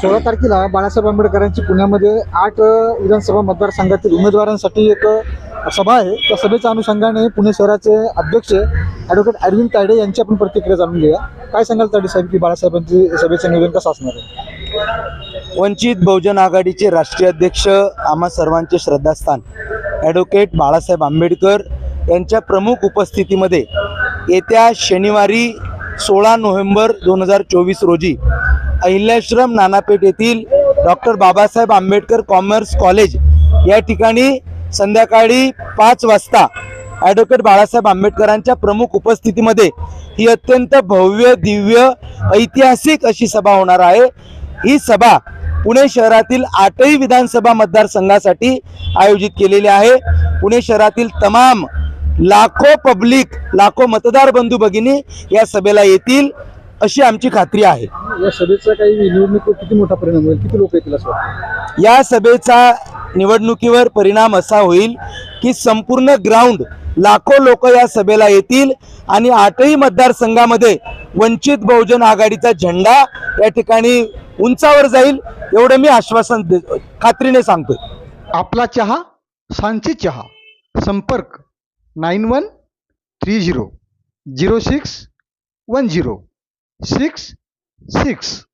सोळा तारखेला बाळासाहेब आंबेडकरांची पुण्यामध्ये आठ विधानसभा मतदारसंघातील उमेदवारांसाठी एक सभा आहे. त्या सभेच्या अनुषंगाने पुणे शहराचे अध्यक्ष ॲडव्होकेट अरविंद तायडे यांची आपण प्रतिक्रिया जाणून घेऊया. काय सांगाल तायडे साहेब की बाळासाहेबांची सभेचं नियोजन कसं असणार आहे? वंचित बहुजन आघाडीचे राष्ट्रीय अध्यक्ष आम्हा सर्वांचे श्रद्धास्थान. ॲडव्होकेट बाळासाहेब आंबेडकर यांच्या प्रमुख उपस्थितीमध्ये येत्या शनिवारी सोळा नोव्हेंबर दोन हजार चोवीस रोजी अहिल्याश्रम नानापेठ येथील doctor Babasaheb Ambedkar commerce college या ठिकाणी संध्याकाळी पाच वाजता ॲडव्होकेट बाळासाहेब आंबेडकरांच्या प्रमुख उपस्थितीमध्ये ही अत्यंत भव्य दिव्य ऐतिहासिक अशी सभा होणार आहे. ही सभा पुणे शहरातील आठही विधानसभा मतदारसंघासाठी आयोजित केलेली आहे. पुणे शहरातील तमाम लाखो पब्लिक लाखो मतदार बंधू भगिनी या सभेला येतील. अशी आमची खात्री आहे. या सभेचा काही निवडणुकीवर किती मोठा परिणाम होईल? किती लोक येतील असं वाटतं? या सभेचा निवडणुकीवर परिणाम असा होईल की संपूर्ण ग्राउंड लाखो लोक या सभेला येतील आणि आठही मतदारसंघामध्ये वंचित बहुजन आघाडीचा झेंडा या ठिकाणी उंचावर जाईल एवढं मी आश्वासन दे खात्रीने सांगतोय. आपला चहा सांची चहा. संपर्क nine one three zero zero six one zero. Six six